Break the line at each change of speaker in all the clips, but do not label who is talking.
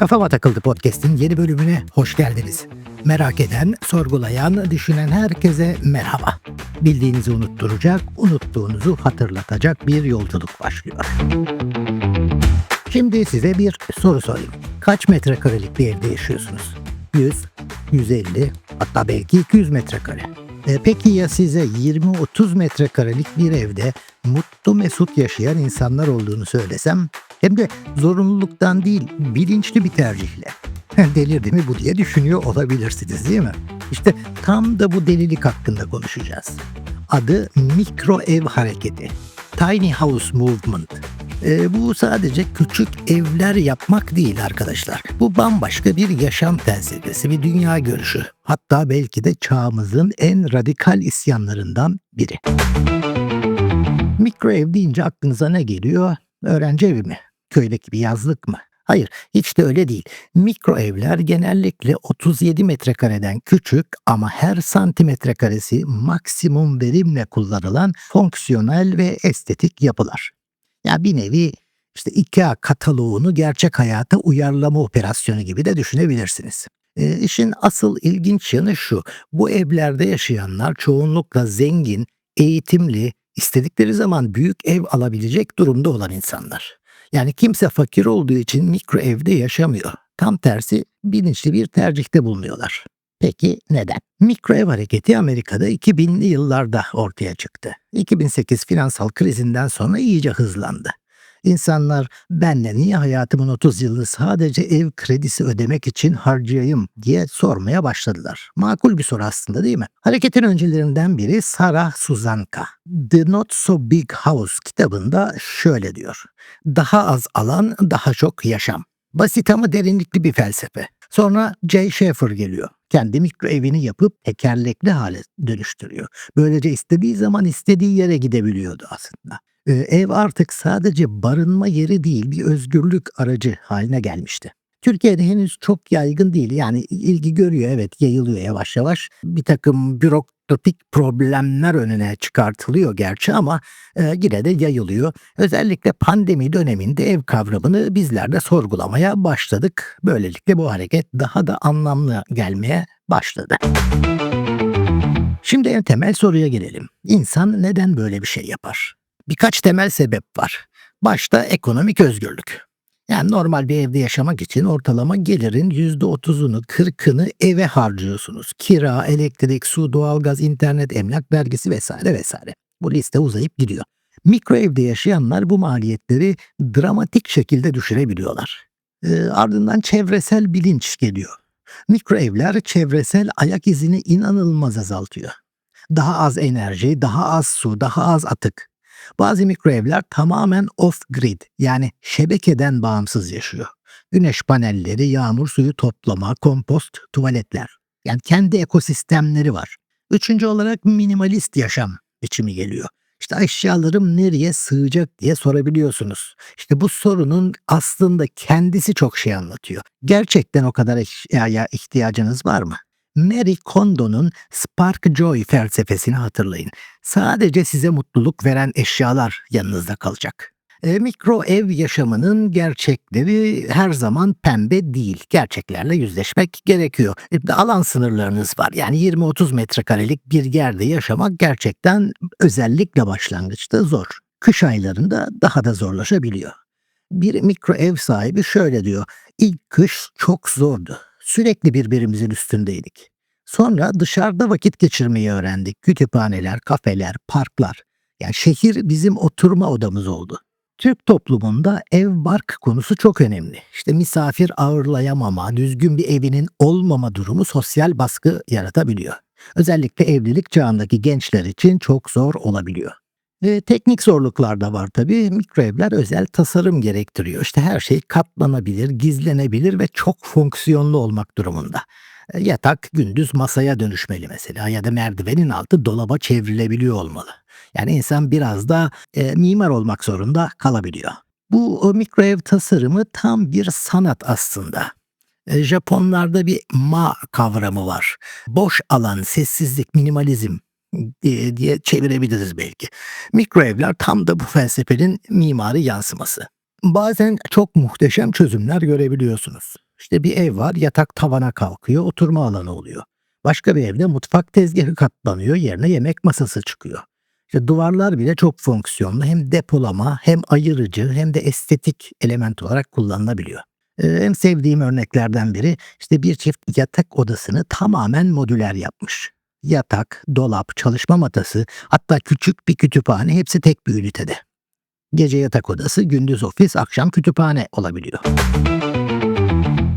Kafama Takıldı Podcast'in yeni bölümüne hoş geldiniz. Merak eden, sorgulayan, düşünen herkese merhaba. Bildiğinizi unutturacak, unuttuğunuzu hatırlatacak bir yolculuk başlıyor. Şimdi size bir soru sorayım. Kaç metrekarelik bir evde yaşıyorsunuz? 100, 150, hatta belki 200 metrekare. E, peki ya size 20-30 metrekarelik bir evde mutlu mesut yaşayan insanlar olduğunu söylesem? Hem de zorunluluktan değil, bilinçli bir tercihle. Delirdi mi bu diye düşünüyor olabilirsiniz değil mi? İşte tam da bu delilik hakkında konuşacağız. Adı mikro ev hareketi. Tiny House Movement. E, bu sadece küçük evler yapmak değil arkadaşlar. Bu bambaşka bir yaşam felsefesi, bir dünya görüşü. Hatta belki de çağımızın en radikal isyanlarından biri. Mikro ev deyince aklınıza ne geliyor? Öğrenci evi mi? Köydeki bir yazlık mı? Hayır, hiç de öyle değil. Mikro evler genellikle 37 metrekareden küçük ama her santimetre karesi maksimum verimle kullanılan fonksiyonel ve estetik yapılar. Ya bir nevi işte IKEA kataloğunu gerçek hayata uyarlama operasyonu gibi de düşünebilirsiniz. E, işin asıl ilginç yanı şu. Bu evlerde yaşayanlar çoğunlukla zengin, eğitimli, istedikleri zaman büyük ev alabilecek durumda olan insanlar. Yani kimse fakir olduğu için mikro evde yaşamıyor. Tam tersi bilinçli bir tercihte bulunuyorlar. Peki neden? Mikro ev hareketi Amerika'da 2000'li yıllarda ortaya çıktı. 2008 finansal krizinden sonra iyice hızlandı. İnsanlar ben de niye hayatımın 30 yılını sadece ev kredisi ödemek için harcayayım diye sormaya başladılar. Makul bir soru aslında değil mi? Hareketin öncülerinden biri Sarah Suzanka. The Not So Big House kitabında şöyle diyor. Daha az alan, daha çok yaşam. Basit ama derinlikli bir felsefe. Sonra Jay Schaefer geliyor. Kendi mikro evini yapıp tekerlekli hale dönüştürüyor. Böylece istediği zaman istediği yere gidebiliyordu aslında. Ev artık sadece barınma yeri değil bir özgürlük aracı haline gelmişti. Türkiye'de henüz çok yaygın değil. Yani ilgi görüyor evet yayılıyor yavaş yavaş. Bir takım bürokratik problemler önüne çıkartılıyor gerçi ama e, yine de yayılıyor. Özellikle pandemi döneminde ev kavramını bizler de sorgulamaya başladık. Böylelikle bu hareket daha da anlamlı gelmeye başladı. Şimdi en temel soruya gelelim. İnsan neden böyle bir şey yapar? Birkaç temel sebep var. Başta ekonomik özgürlük. Yani normal bir evde yaşamak için ortalama gelirin %30'unu, 40'ını eve harcıyorsunuz. Kira, elektrik, su, doğalgaz, internet, emlak vergisi vesaire vesaire. Bu liste uzayıp gidiyor. Mikro evde yaşayanlar bu maliyetleri dramatik şekilde düşürebiliyorlar. E, ardından çevresel bilinç geliyor. Mikro evler çevresel ayak izini inanılmaz azaltıyor. Daha az enerji, daha az su, daha az atık. Bazı mikro evler tamamen off-grid yani şebekeden bağımsız yaşıyor. Güneş panelleri, yağmur suyu toplama, kompost, tuvaletler. Yani kendi ekosistemleri var. Üçüncü olarak minimalist yaşam biçimi geliyor. İşte eşyalarım nereye sığacak diye sorabiliyorsunuz. İşte bu sorunun aslında kendisi çok şey anlatıyor. Gerçekten o kadar eşyaya ihtiyacınız var mı? Mary Kondo'nun Spark Joy felsefesini hatırlayın. Sadece size mutluluk veren eşyalar yanınızda kalacak. E, mikro ev yaşamının gerçekleri her zaman pembe değil. Gerçeklerle yüzleşmek gerekiyor. E, alan sınırlarınız var. Yani 20-30 metrekarelik bir yerde yaşamak gerçekten özellikle başlangıçta zor. Kış aylarında daha da zorlaşabiliyor. Bir mikro ev sahibi şöyle diyor. İlk kış çok zordu. Sürekli birbirimizin üstündeydik. Sonra dışarıda vakit geçirmeyi öğrendik. Kütüphaneler, kafeler, parklar. Yani şehir bizim oturma odamız oldu. Türk toplumunda ev bark konusu çok önemli. İşte misafir ağırlayamama, düzgün bir evinin olmama durumu sosyal baskı yaratabiliyor. Özellikle evlilik çağındaki gençler için çok zor olabiliyor. E, teknik zorluklar da var tabii. Mikro evler özel tasarım gerektiriyor. İşte her şey katlanabilir, gizlenebilir ve çok fonksiyonlu olmak durumunda. E, yatak gündüz masaya dönüşmeli mesela ya da merdivenin altı dolaba çevrilebiliyor olmalı. Yani insan biraz da e, mimar olmak zorunda kalabiliyor. Bu o mikro ev tasarımı tam bir sanat aslında. E, Japonlarda bir ma kavramı var. Boş alan, sessizlik, minimalizm diye, diye çevirebiliriz belki. Mikro evler tam da bu felsefenin mimari yansıması. Bazen çok muhteşem çözümler görebiliyorsunuz. İşte bir ev var, yatak tavana kalkıyor, oturma alanı oluyor. Başka bir evde mutfak tezgahı katlanıyor, yerine yemek masası çıkıyor. İşte duvarlar bile çok fonksiyonlu. Hem depolama, hem ayırıcı, hem de estetik element olarak kullanılabiliyor. Ee, en sevdiğim örneklerden biri işte bir çift yatak odasını tamamen modüler yapmış. Yatak, dolap, çalışma matası, hatta küçük bir kütüphane hepsi tek bir ünitede. Gece yatak odası, gündüz ofis, akşam kütüphane olabiliyor.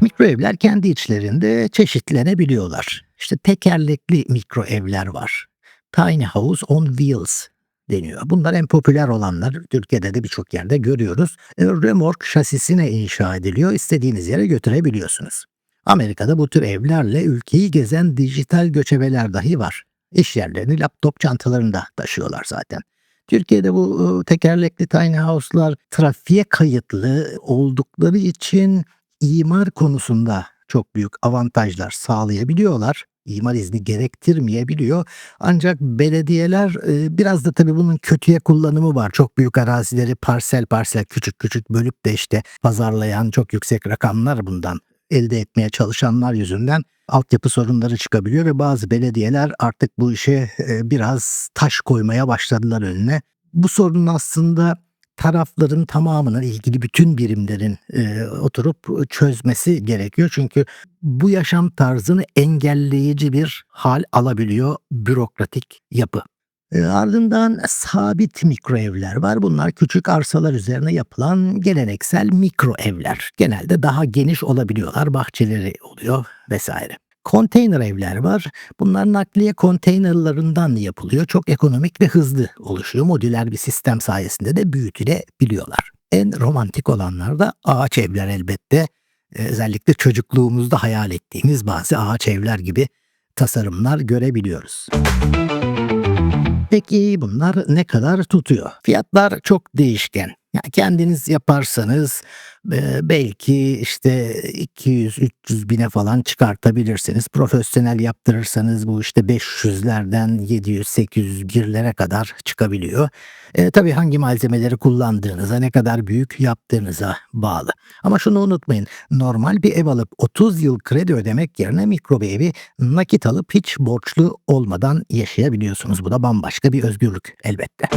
Mikro evler kendi içlerinde çeşitlenebiliyorlar. İşte tekerlekli mikro evler var. Tiny House on Wheels deniyor. Bunlar en popüler olanlar. Türkiye'de de birçok yerde görüyoruz. E, Römork şasisine inşa ediliyor. İstediğiniz yere götürebiliyorsunuz. Amerika'da bu tür evlerle ülkeyi gezen dijital göçebeler dahi var. İş yerlerini laptop çantalarında taşıyorlar zaten. Türkiye'de bu e, tekerlekli tiny house'lar trafiğe kayıtlı oldukları için imar konusunda çok büyük avantajlar sağlayabiliyorlar. İmar izni gerektirmeyebiliyor. Ancak belediyeler e, biraz da tabii bunun kötüye kullanımı var. Çok büyük arazileri parsel parsel küçük küçük bölüp de işte pazarlayan çok yüksek rakamlar bundan elde etmeye çalışanlar yüzünden altyapı sorunları çıkabiliyor ve bazı belediyeler artık bu işe e, biraz taş koymaya başladılar önüne. Bu sorunun aslında tarafların tamamının ilgili bütün birimlerin e, oturup çözmesi gerekiyor. Çünkü bu yaşam tarzını engelleyici bir hal alabiliyor bürokratik yapı. E, ardından sabit mikro evler var. Bunlar küçük arsalar üzerine yapılan geleneksel mikro evler. Genelde daha geniş olabiliyorlar, bahçeleri oluyor vesaire. Konteyner evler var. Bunlar nakliye konteynerlarından yapılıyor. Çok ekonomik ve hızlı oluşuyor. Modüler bir sistem sayesinde de büyütülebiliyorlar. En romantik olanlar da ağaç evler elbette. Ee, özellikle çocukluğumuzda hayal ettiğimiz bazı ağaç evler gibi tasarımlar görebiliyoruz. Peki bunlar ne kadar tutuyor? Fiyatlar çok değişken. Yani kendiniz yaparsanız e, belki işte 200-300 bine falan çıkartabilirsiniz. Profesyonel yaptırırsanız bu işte 500'lerden 700-800 birlere kadar çıkabiliyor. E, tabii hangi malzemeleri kullandığınıza, ne kadar büyük yaptığınıza bağlı. Ama şunu unutmayın. Normal bir ev alıp 30 yıl kredi ödemek yerine mikro bir evi nakit alıp hiç borçlu olmadan yaşayabiliyorsunuz. Bu da bambaşka bir özgürlük elbette.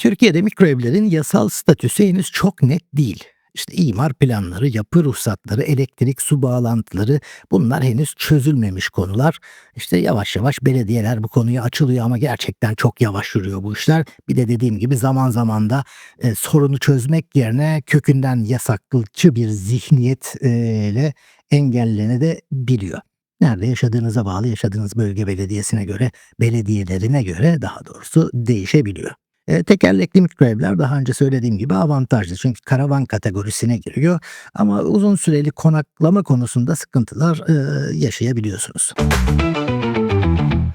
Türkiye'de mikroevlerin yasal statüsü henüz çok net değil. İşte imar planları, yapı ruhsatları, elektrik su bağlantıları bunlar henüz çözülmemiş konular. İşte yavaş yavaş belediyeler bu konuya açılıyor ama gerçekten çok yavaş yürüyor bu işler. Bir de dediğim gibi zaman zaman da e, sorunu çözmek yerine kökünden yasaklıkçı bir zihniyetle engellenebiliyor. Nerede yaşadığınıza bağlı yaşadığınız bölge belediyesine göre, belediyelerine göre daha doğrusu değişebiliyor. E, tekerlekli mikroevler daha önce söylediğim gibi avantajlı çünkü karavan kategorisine giriyor ama uzun süreli konaklama konusunda sıkıntılar e, yaşayabiliyorsunuz.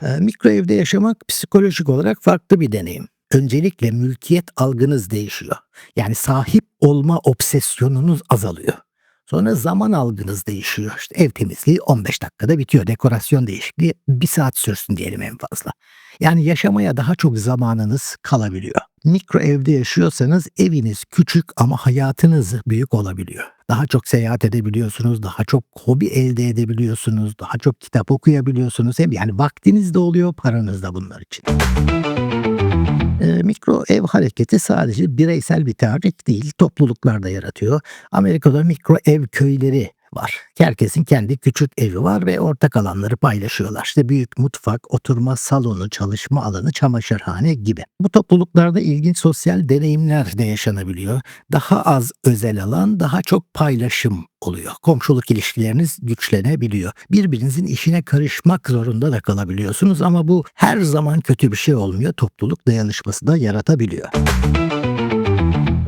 E, mikro evde yaşamak psikolojik olarak farklı bir deneyim. Öncelikle mülkiyet algınız değişiyor. Yani sahip olma obsesyonunuz azalıyor. Sonra zaman algınız değişiyor. İşte ev temizliği 15 dakikada bitiyor. Dekorasyon değişikliği 1 saat sürsün diyelim en fazla. Yani yaşamaya daha çok zamanınız kalabiliyor. Mikro evde yaşıyorsanız eviniz küçük ama hayatınız büyük olabiliyor. Daha çok seyahat edebiliyorsunuz, daha çok hobi elde edebiliyorsunuz, daha çok kitap okuyabiliyorsunuz. Hem yani vaktiniz de oluyor, paranız da bunlar için. E, mikro ev hareketi sadece bireysel bir tarih değil, topluluklar da yaratıyor. Amerika'da mikro ev köyleri var. Herkesin kendi küçük evi var ve ortak alanları paylaşıyorlar. İşte büyük mutfak, oturma salonu, çalışma alanı, çamaşırhane gibi. Bu topluluklarda ilginç sosyal deneyimler de yaşanabiliyor. Daha az özel alan, daha çok paylaşım oluyor. Komşuluk ilişkileriniz güçlenebiliyor. Birbirinizin işine karışmak zorunda da kalabiliyorsunuz ama bu her zaman kötü bir şey olmuyor. Topluluk dayanışması da yaratabiliyor.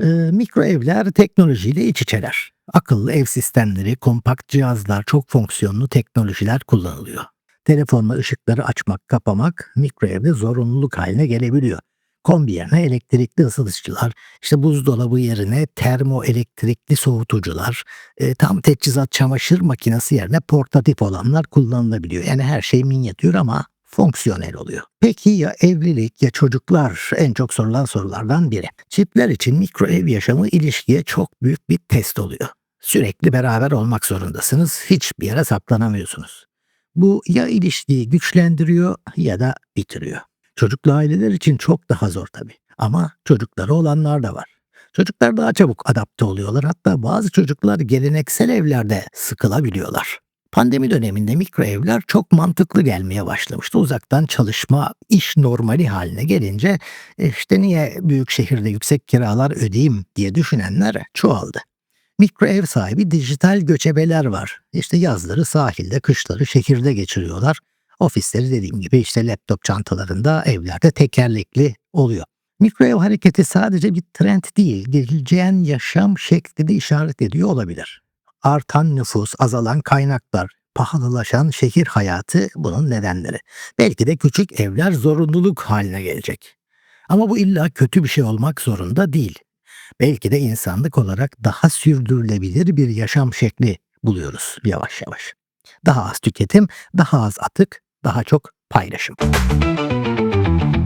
Ee, mikro evler teknolojiyle iç içeler. Akıllı ev sistemleri, kompakt cihazlar, çok fonksiyonlu teknolojiler kullanılıyor. Telefonla ışıkları açmak, kapamak mikro evde zorunluluk haline gelebiliyor. Kombi yerine elektrikli ısıtıcılar, işte buzdolabı yerine termoelektrikli soğutucular, e, tam teçhizat çamaşır makinesi yerine portatif olanlar kullanılabiliyor. Yani her şey minyatür ama fonksiyonel oluyor. Peki ya evlilik ya çocuklar en çok sorulan sorulardan biri. Çiftler için mikro ev yaşamı ilişkiye çok büyük bir test oluyor. Sürekli beraber olmak zorundasınız. Hiçbir yere saklanamıyorsunuz. Bu ya ilişkiyi güçlendiriyor ya da bitiriyor. Çocuklu aileler için çok daha zor tabii. Ama çocukları olanlar da var. Çocuklar daha çabuk adapte oluyorlar. Hatta bazı çocuklar geleneksel evlerde sıkılabiliyorlar. Pandemi döneminde mikro evler çok mantıklı gelmeye başlamıştı. Uzaktan çalışma iş normali haline gelince "E işte niye büyük şehirde yüksek kiralar ödeyeyim diye düşünenler çoğaldı. Mikro ev sahibi dijital göçebeler var. İşte yazları sahilde, kışları şehirde geçiriyorlar. Ofisleri dediğim gibi işte laptop çantalarında evlerde tekerlekli oluyor. Mikro ev hareketi sadece bir trend değil, geleceğin yaşam şeklini işaret ediyor olabilir. Artan nüfus, azalan kaynaklar, pahalılaşan şehir hayatı bunun nedenleri. Belki de küçük evler zorunluluk haline gelecek. Ama bu illa kötü bir şey olmak zorunda değil. Belki de insanlık olarak daha sürdürülebilir bir yaşam şekli buluyoruz yavaş yavaş. Daha az tüketim, daha az atık, daha çok paylaşım.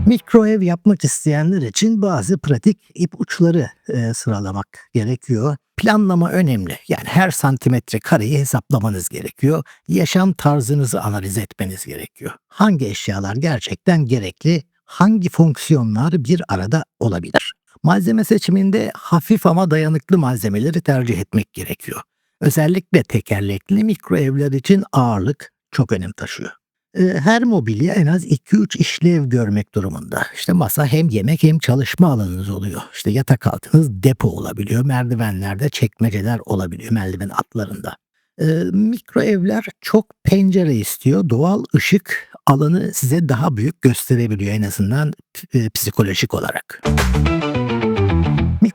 Mikro ev yapmak isteyenler için bazı pratik ipuçları e, sıralamak gerekiyor. Planlama önemli. Yani her santimetre kareyi hesaplamanız gerekiyor. Yaşam tarzınızı analiz etmeniz gerekiyor. Hangi eşyalar gerçekten gerekli, hangi fonksiyonlar bir arada olabilir? Malzeme seçiminde hafif ama dayanıklı malzemeleri tercih etmek gerekiyor. Özellikle tekerlekli mikro evler için ağırlık çok önem taşıyor. Her mobilya en az 2-3 işlev görmek durumunda. İşte masa hem yemek hem çalışma alanınız oluyor. İşte yatak altınız depo olabiliyor. Merdivenlerde çekmeceler olabiliyor merdiven altlarında. Ee, mikro evler çok pencere istiyor. Doğal ışık alanı size daha büyük gösterebiliyor en azından e, psikolojik olarak. Mikro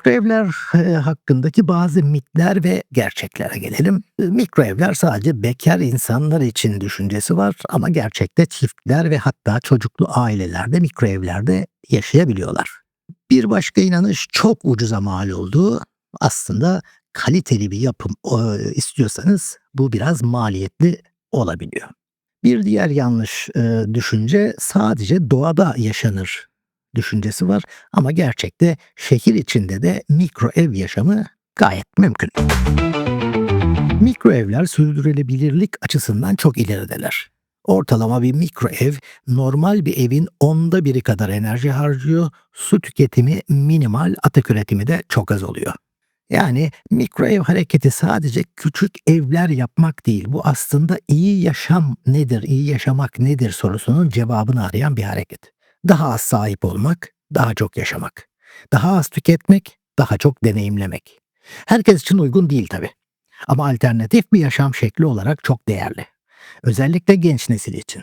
evler e, hakkındaki bazı mitler ve gerçeklere gelelim. E, Mikro evler sadece bekar insanlar için düşüncesi var ama gerçekte çiftler ve hatta çocuklu ailelerde mikro evlerde yaşayabiliyorlar. Bir başka inanış çok ucuza mal olduğu aslında kaliteli bir yapım istiyorsanız bu biraz maliyetli olabiliyor. Bir diğer yanlış e, düşünce sadece doğada yaşanır düşüncesi var ama gerçekte şehir içinde de mikro ev yaşamı gayet mümkün. Mikro evler sürdürülebilirlik açısından çok ilerideler. Ortalama bir mikro ev normal bir evin onda biri kadar enerji harcıyor, su tüketimi minimal, atık üretimi de çok az oluyor. Yani mikro ev hareketi sadece küçük evler yapmak değil. Bu aslında iyi yaşam nedir, iyi yaşamak nedir sorusunun cevabını arayan bir hareket. Daha az sahip olmak, daha çok yaşamak. Daha az tüketmek, daha çok deneyimlemek. Herkes için uygun değil tabi. Ama alternatif bir yaşam şekli olarak çok değerli. Özellikle genç nesil için.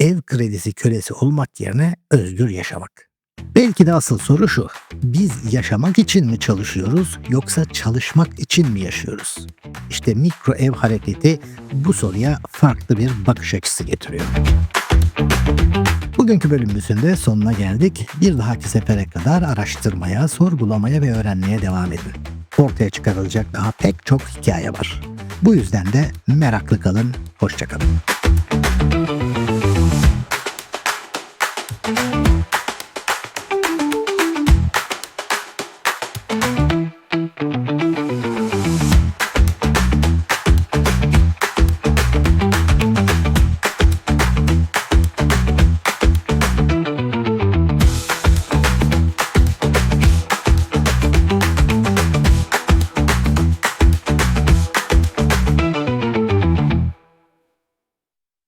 Ev kredisi kölesi olmak yerine özgür yaşamak. Belki de asıl soru şu. Biz yaşamak için mi çalışıyoruz yoksa çalışmak için mi yaşıyoruz? İşte mikro ev hareketi bu soruya farklı bir bakış açısı getiriyor. Bugünkü bölümümüzün de sonuna geldik. Bir dahaki sefere kadar araştırmaya, sorgulamaya ve öğrenmeye devam edin. Ortaya çıkarılacak daha pek çok hikaye var. Bu yüzden de meraklı kalın, hoşçakalın.